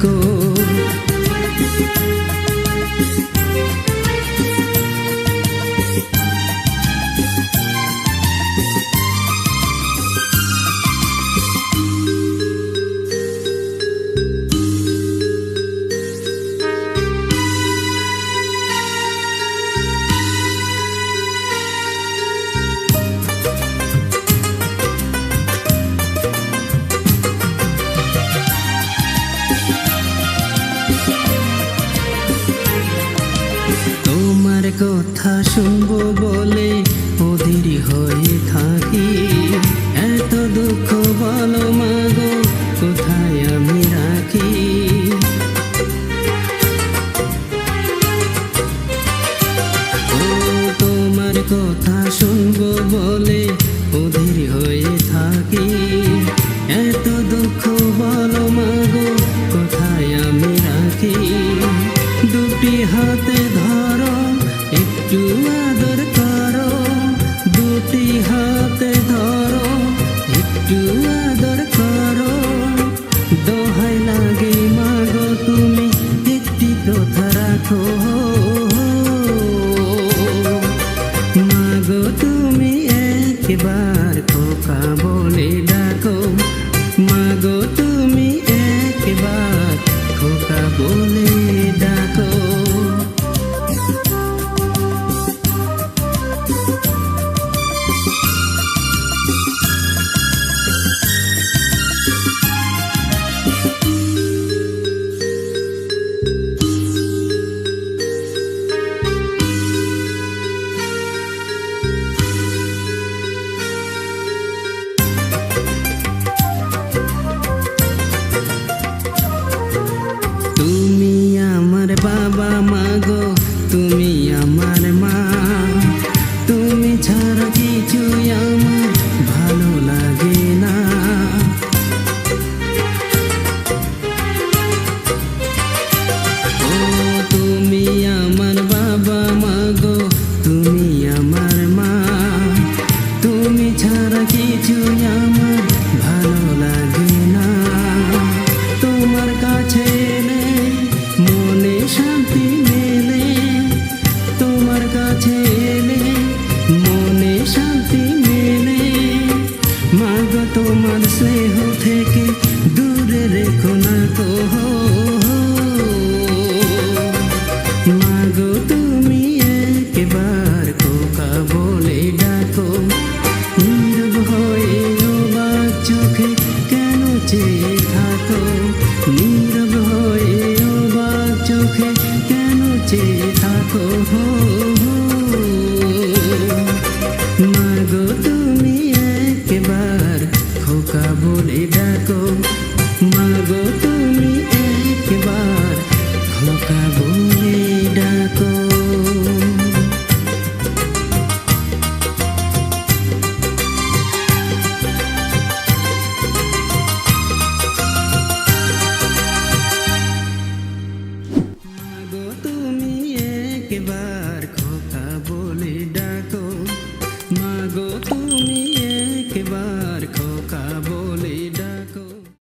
ডাকো কথা শুনব বলে অধীর হয়ে থাকি। এত দুঃখ বলো মাগো কোথায় আমি রাখি? ও তোমার কথা শুনব বলে অধীর হয়ে থাকি। এত দুঃখ বলো মাগো কোথায় আমি রাখি? দুটি হাতে একটু আদর করো দুটি হাতে ধরো একটু আদর কেন চেয়ে থাকো